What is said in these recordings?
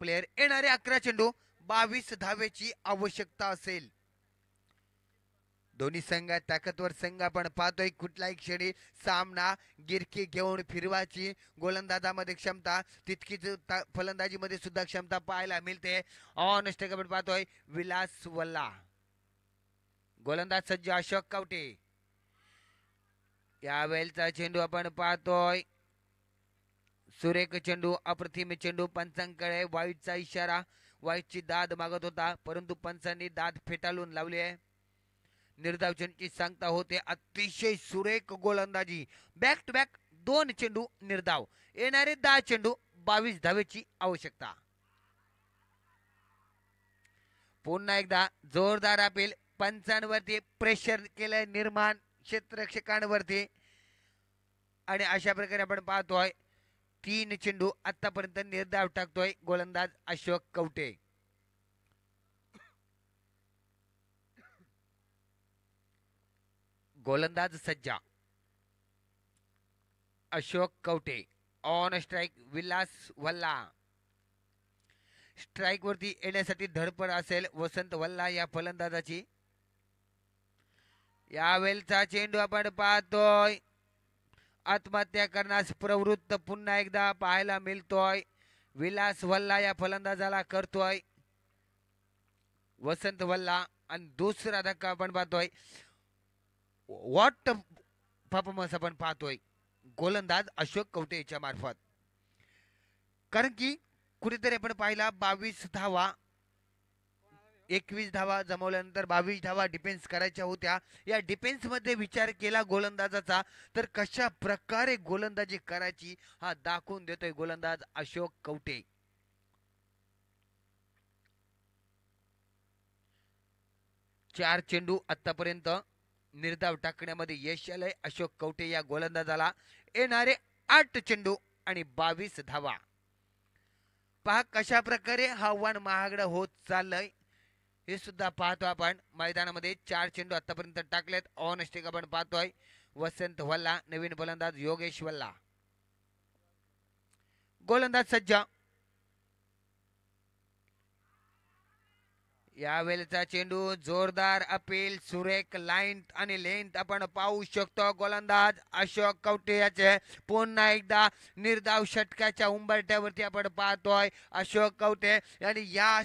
Player येणारे अकरा चेंडू बावीस धावेची आवश्यकता असेल. दोन्ही संघात ताकदवर संघ आपण पाहतोय कुठलाही क्षणी सामना गिरकी घेऊन फिरवाची गोलंदाजामध्ये क्षमता तितकीच फलंदाजीमध्ये सुद्धा क्षमता पाहायला मिळते. ऑन आपण पाहतोय विलास वल्ला. गोलंदाज सज्ज अशोक कवटे. यावेळेचा चेंडू आपण पाहतोय सुरेख चेंडू अप्रतिम चेंडू पंचांकडे वाईटचा इशारा वाईटची दाद मागत होता परंतु पंचांनी दाद फेटाळून लावली आहे. निर्धाव चेंडूची सांगता होते अतिशय सुरेख गोलंदाजी. बॅक टू बॅक दोन चेंडू निर्धाव. येणारे दहा चेंडू बावीस धावेची आवश्यकता. पुन्हा एकदा जोरदार अपील पंचांवरती प्रेशर केलंय निर्माण क्षेत्ररक्षकांवरती. आणि अशा प्रकारे आपण पाहतोय तीन चेंडू आतापर्यंत निर्धाव टाकतोय गोलंदाज अशोक कवटे. गोलंदाज Sajja. Ashok Kavte. On strike Vilas Walla. Strike वरती येण्यासाठी धडपड असेल वसंत वल्ला या फलंदाजाची. यावेळचा चेंडू आपण पाहतोय. आत्महत्या करण्यास प्रवृत्त पुन्हा एकदा पाहायला मिळतोय. विलास वल्ला या फलंदाजाला करतोय. वसंत वल्ला आणि दुसरा धक्का आपण पाहतोय. वॉट परफॉर्मन्स आपण पाहतोय. गोलंदाज अशोक कवटे याच्या मार्फत. कारण की कुठेतरी आपण पाहिला बावीस धावा एकवीस धावा जमवल्यानंतर बावीस धावा डिफेन्स करायच्या होत्या. या डिफेन्समध्ये विचार केला गोलंदाजाचा तर कशा प्रकारे गोलंदाजी करायची हा दाखवून देतोय गोलंदाज अशोक कवटे. चार चेंडू आतापर्यंत निर्धाव टाकण्यामध्ये यश आलंय अशोक कवटे या गोलंदाजाला. येणारे आठ चेंडू आणि बावीस धावा. पहा कशा प्रकारे आव्हान महागडं होत चाललंय. हे सुद्धा पाहतो आपण. मैदानामध्ये चार चेंडू आतापर्यंत टाकलेत. ऑन स्टिक आपण पाहतोय. वसंत वल्ला नवीन गोलंदाज योगेश वल्ला. गोलंदाज सज्जा. यावेळेचा चेंडू जोरदार अपील सुरेख लाईन आणि लेंथ आपण पाहू शकतो. गोलंदाज अशोक कवटे याचे पुन्हा एकदा निर्धाव षटकाच्या उंबरट्यावरती आपण पाहतोय. अशोक कवटे आणि या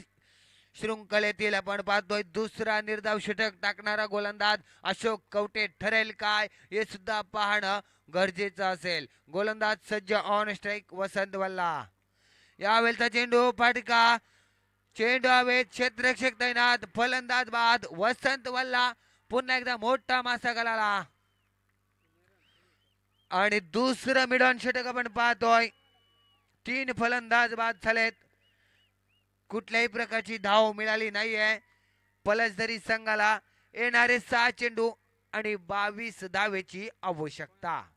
शृंखलेतील आपण पाहतोय दुसरा निर्धाव षटक टाकणारा गोलंदाज अशोक कवटे ठरेल काय हे सुद्धा पाहणं गरजेचं असेल. गोलंदाज सज्ज ऑन स्ट्राईक वसंत वल्ला. यावेळेचा चेंडू फाटका. चेंडू हवेत क्षेत्ररक्षक तैनात फलंदाज बाद वसंत वल्ला पुन्हा एकदा मोठा मासा गलाला आणि दुसरं मिडॉन षटक आपण पाहतोय तीन फलंदाज बाद झालेत. कुठल्याही प्रकारची धाव मिळाली नाहीये. पलसदरी संघाला येणारे सहा चेंडू आणि बावीस धावेची आवश्यकता.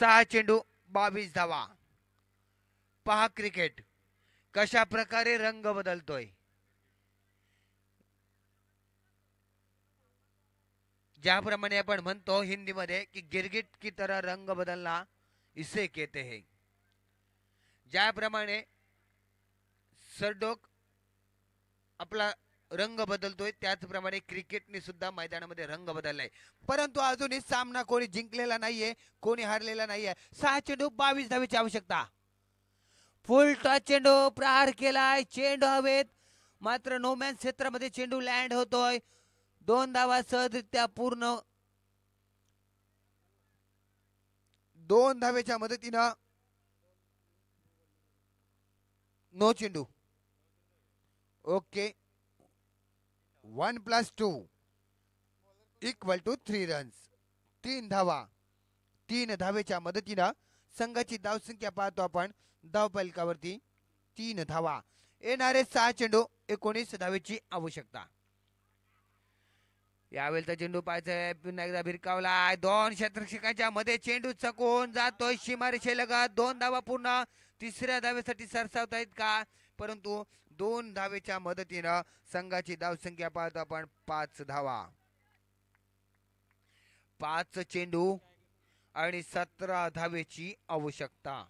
सहा चेंडू बावीस धावा. पहा क्रिकेट. कशा प्रकारे रंग बदलतोय? ज्याप्रमाणे आपण म्हणतो हिंदीमध्ये की गिरगिट की तरह रंग बदलना इसे कहते हैं. ज्याप्रमाणे सरडोक आपला रंग बदलतोय त्याचप्रमाणे क्रिकेटने सुद्धा मैदानामध्ये रंग बदललाय. परंतु अजूनही सामना कोणी जिंकलेला नाहीये कोणी हारलेला नाहीये. सहा चेंडू बावीस धावेची आवश्यकता. फुल टॉच चेंडू प्रहार केलाय चेंडू हवेत. मात्र नोमॅन क्षेत्रामध्ये चेंडू लँड होतोय. दोन धावा सहजरित्या पूर्ण. दोन धावेच्या मदतीनं नो चेंडू. Okay. One plus two equal to three runs. तीन धावा. तीन धावेच्या मदतीनं संघाची धावसंख्या पाहतो आपण. धावपालिकावरती तीन धावा. येणारे सहा चेंडू एकोणीस धावेची आवश्यकता. यावेळेचा चेंडू पाहायचा पुन्हा एकदा भिरकावला दोन क्षेत्ररक्षकांच्या मध्ये चेंडू चकून जातोय सीमारेषेलगत दोन धावा पूर्ण. तिसऱ्या धावेसाठी सरसावत आहेत का परंतु दोन धावेच्या मदतीनं संघाची धावसंख्या पाहतो आपण. पाच धावा. पाच चेंडू आणि सतरा धावेची आवश्यकता.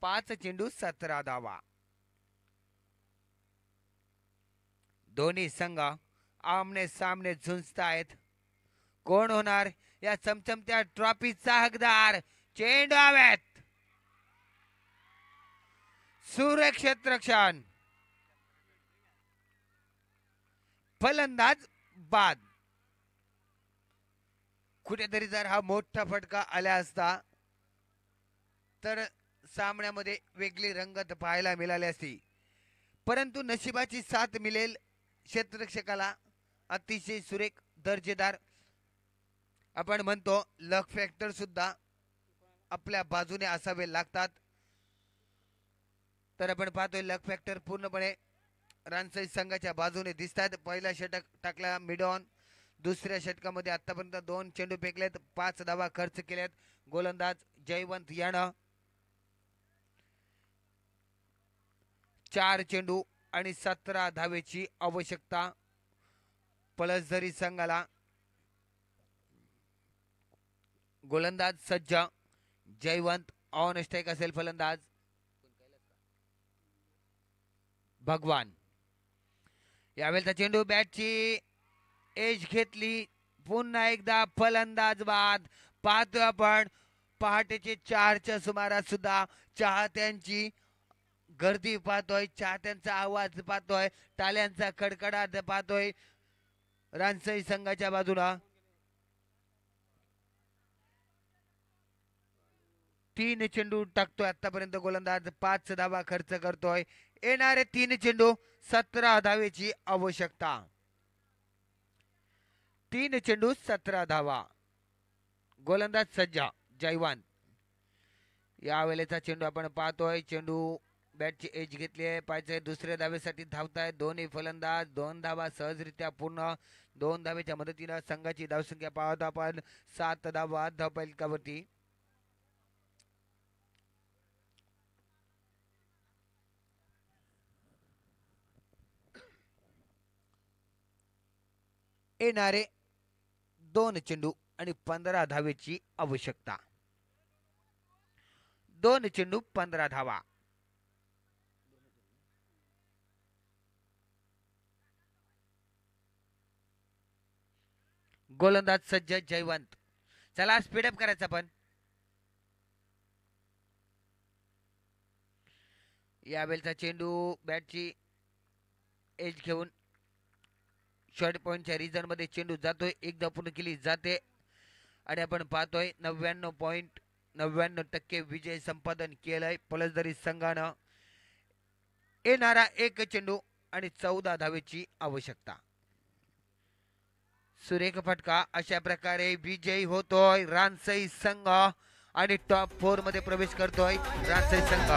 पाच चेंडू सतरा धावा. दोन्ही संघ आमने सामने झुंजतायत. कोण होणार? या चमचमत्या ट्रॉफीचा हकदार चेंडू हवेत सुरक्षित रक्षण. फलंदाज बाद. कुठेतरी जर हा मोठा फटका आला असता तर सामन्यामध्ये वेगळी रंगत पाहायला मिळाली असती. परंतु नशिबाची साथ मिळेल क्षेत्ररक्षकाला. अतिशय सुरेख दर्जेदार. आपण म्हणतो लक फॅक्टर सुद्धा आपल्या बाजूने असावे लागतात. तर आपण पाहतोय लक फॅक्टर पूर्णपणे रानसई संघाच्या बाजूने दिसतात. पहिला षटक टाकला मिडॉन दुसऱ्या षटकामध्ये आतापर्यंत दोन चेंडू फेकलेत पाच धावा खर्च केल्यात. गोलंदाज जयवंत यानं चार चेंडू आणि सतरा धावेची आवश्यकता पलसझरी संघाला. गोलंदाज सज्ज. जयवंत ऑन स्ट्राईक असेल फलंदाज. भगवान. यावेळेचा चेंडू बॅटची एज घेतली. पुन्हा एकदा फलंदाज बाद पाहतोय आपण. पहाटेचे चारच्या सुमारास सुद्धा चाहत्यांची गर्दी पाहतोय. चाहत्यांचा आवाज पाहतोय. टाल्यांचा कडकडाट पाहतोय. रानसई संघाच्या बाजूला. तीन चेंडू टाकतोय आतापर्यंत गोलंदाज. पाच धावा खर्च करतोय. येणारे तीन चेंडू सतरा धावेची आवश्यकता. तीन चेंडू सतरा धावा. गोलंदाज सज्जा जयवान. या वेळेचा चेंडू आपण पाहतोय. चेंडू बॅटची एज घेतली आहे. पाहिजे दुसऱ्या धावेसाठी धावताय दोन्ही फलंदाज दोन धावा सहजरित्या पूर्ण दोन धावेच्या मदतीनं संघाची धावसंख्या पाहतो आपण. सात धावा धावपालिकावरती. येणारे दोन चेंडू आणि पंधरा धावेची आवश्यकता. दोन चेंडू पंधरा धावा. गोलंदाज सज्ज जयवंत. चला स्पीडअप करायचं पण यावेळचा चेंडू बॅटची एज घेऊन शॉर्ट पॉईंटच्या रिझनमध्ये चेंडू जातोय. एकदा पूर्ण केली जाते. आणि आपण पाहतोय नव्याण्णव पॉईंट नव्याण्णव टक्के विजय संपादन केलंय. पलसदरी संघानं येणारा एक चेंडू आणि चौदा धावेची आवश्यकता. सुरेख फटका अशा प्रकारे विजयी होतोय रानसई संघ आणि टॉप फोरमध्ये प्रवेश करतोय रानसई संघ.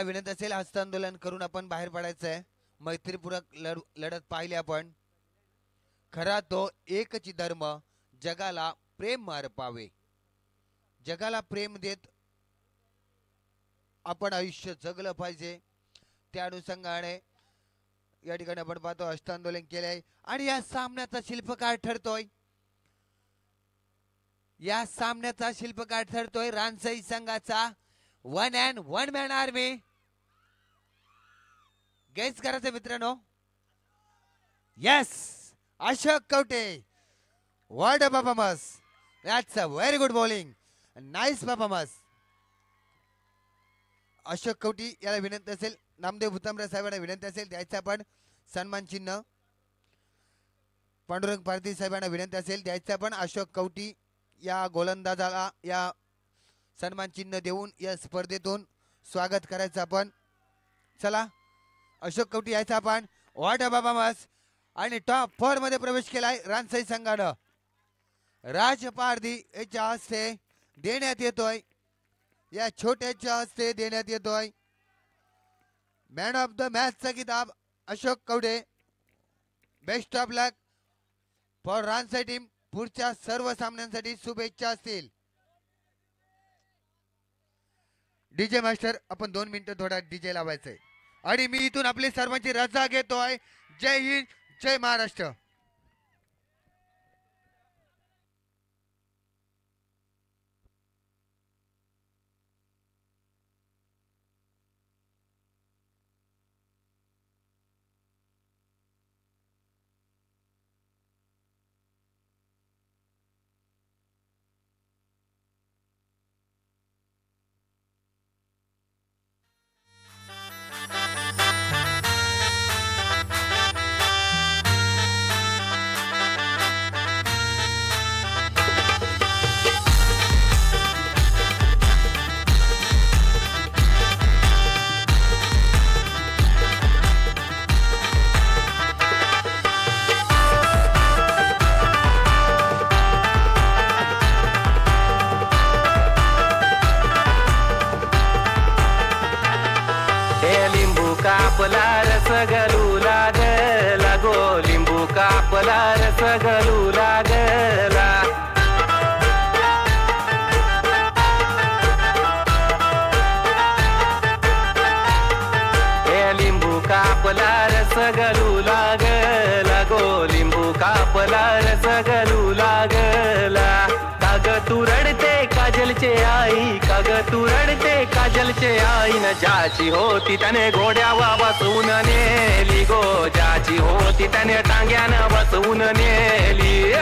मला विनंती असेल हस्तांदोलन करून आपण बाहेर पडायचं आहे. मैत्रीपूरक लढ लढत पाहिली आपण. खरा तो एकची धर्म जगाला प्रेम मार पावे. जगाला प्रेम देत आपण आयुष्य जगलं पाहिजे. त्या अनुषंगाने या ठिकाणी आपण पाहतो हस्तांदोलन केलंय. आणि या सामन्याचा शिल्पकार ठरतोय. या सामन्याचा शिल्पकार ठरतोय रानसई संघाचा one and one man army guess करायचं मित्रांनो? Yes Ashok Kavte. Word performance that's a very good bowling nice performance Ashok Kavte याला विनंती असेल नामदेव भुतांबरे साहेबांना विनंती असेल द्यायचं आपण सन्मान चिन्ह. पांडुरंग पारधी साहेबांना विनंती असेल द्यायचं आपण अशोक कवटी या गोलंदाजाला या सन्मान चिन्ह देऊन या स्पर्धेतून स्वागत करायचं आपण. चला. अशोक कवटी यायचा आपण वाट बाबा मस आणि टॉप फोरमध्ये प्रवेश केलाय रानसई संघानं. राज पारधी याच्या हस्ते देण्यात येतोय. या छोट्याच्या हस्ते देण्यात येतोय. मॅन ऑफ द मॅचचा किताब Ashok Kavde. Best of luck for Ransa team पुढच्या सर्व सामन्यांसाठी शुभेच्छा असतील. डीजे मास्टर आपण दोन मिनिटं थोडा डीजे लावायचंय. आणि मी इथून आपली सर्वांची रजा घेतोय जय हिंद जय महाराष्ट्र. मला रसगलू लागला. हे लिंबू कापला रस लागला. गो लिंबू कापला रसगलू लागला. काग तू रडते काजलचे आई तू रडते काजलचे आईन ज्याची होती त्याने घोड्यावा बसवून नेली गो ज्याची होती त्याने टांग्यानं बसवून नेली.